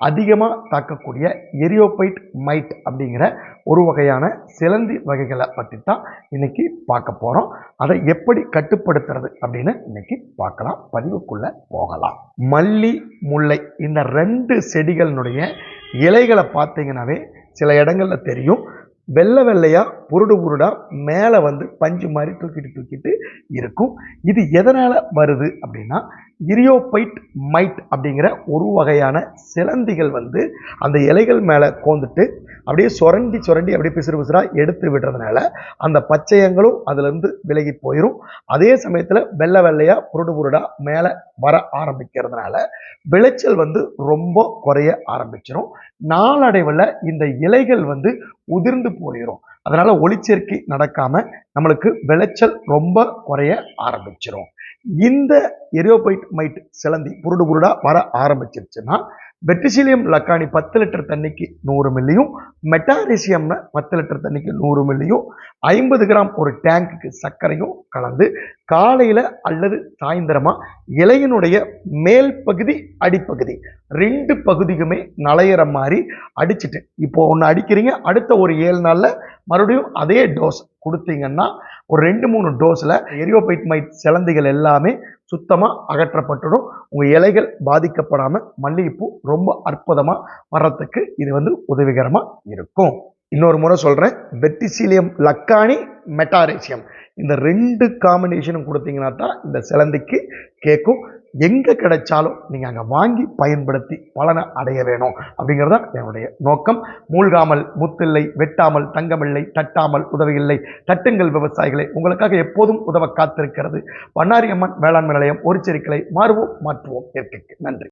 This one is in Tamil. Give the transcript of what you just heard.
அதிகமாக தாக்கக்கூடிய எரியோபைட் மைட் அப்படிங்கிற ஒரு வகையான சிலந்தி வகைகளை பற்றி தான் இன்னைக்கு பார்க்க போகிறோம் அதை எப்படி கட்டுப்படுத்துறது அப்படின்னு இன்னைக்கு பார்க்கலாம். பதிவுக்குள்ள போகலாம். மல்லி முல்லை இந்த ரெண்டு செடிகளினுடைய இலைகளை பார்த்தீங்கன்னாவே சில இடங்களில் தெரியும். வெள்ளை வெள்ளையாக புருடு புருடாக மேலே வந்து பஞ்சு மாதிரி தூக்கிட்டு தூக்கிட்டு இருக்கும். இது எதனால் வருது அப்படின்னா இரியோபைட் மைட் அப்படிங்கிற ஒரு வகையான சிலந்திகள் வந்து அந்த இலைகள் மேலே கோந்துட்டு அப்படியே சுரண்டி சுரண்டி அப்படியே பிசுறு பிசுறாக எடுத்து விடுறதுனால அந்த பச்சையங்களும் அதுலேருந்து விலகி போயிடும் அதே சமயத்தில் வெள்ளை வெள்ளையாக புருடு புருடாக மேலே வர ஆரம்பிக்கிறதுனால விளைச்சல் வந்து ரொம்ப குறைய ஆரம்பிச்சிடும் நாளடைவில் இந்த இலைகள் வந்து உதிர்ந்து போயிடும் அதனால் ஒளிச்சேர்க்கை நடக்காமல் நம்மளுக்கு விளைச்சல் ரொம்ப குறைய ஆரம்பிச்சிடும் இந்த எரியோபைட் மைட் சிலந்தி புருடு புருடா வர ஆரம்பிச்சிருச்சுன்னா வெட்டிசிலியம் லக்கானி பத்து லிட்டர் தண்ணிக்கு நூறு மில்லியும் மெட்டாரிசியம்னு பத்து லிட்டர் தண்ணிக்கு நூறு மில்லியும் ஐம்பது கிராம் ஒரு டேங்குக்கு சர்க்கரையும் கலந்து காலையில் அல்லது சாயந்தரமாக இலையினுடைய மேல் பகுதி அடிப்பகுதி ரெண்டு பகுதிக்குமே நலையிற மாதிரி அடிச்சுட்டு இப்போ ஒன்று அடிக்கிறீங்க அடுத்த ஒரு ஏழு நாளில் மறுபடியும் அதே டோஸ் கொடுத்தீங்கன்னா ஒரு ரெண்டு மூணு டோஸில் எரியோபைட்மைட் சிலந்திகள் எல்லாமே சுத்தமாக அகற்றப்பட்டுடும். உங்கள் இலைகள் பாதிக்கப்படாமல் மல்லிகைப்பூ ரொம்ப அற்புதமாக வர்றதுக்கு இது வந்து உதவிகரமாக இருக்கும். இன்னொரு முறை சொல்கிறேன் வெட்டிசிலியம் லக்கானி மெட்டாரேசியம் இந்த ரெண்டு காம்பினேஷனும் கொடுத்தீங்கன்னா தான் இந்த சிலந்திக்கு கேட்கும். எங்கே கிடைச்சாலும் நீங்கள் அங்கே வாங்கி பயன்படுத்தி பலனை அடைய வேணும். அப்படிங்கிறது தான் என்னுடைய நோக்கம். மூழ்காமல் முத்தில்லை வெட்டாமல் தங்கமில்லை தட்டாமல் உதவியில்லை. தட்டுங்கள் விவசாயிகளை உங்களுக்காக எப்போதும் உதவ காத்திருக்கிறது. பண்ணாரியம்மன் வேளாண்மை நிலையம் ஒரு செருக்களை மாறுவோம் மாற்றுவோம். இயற்கைக்கு நன்றி.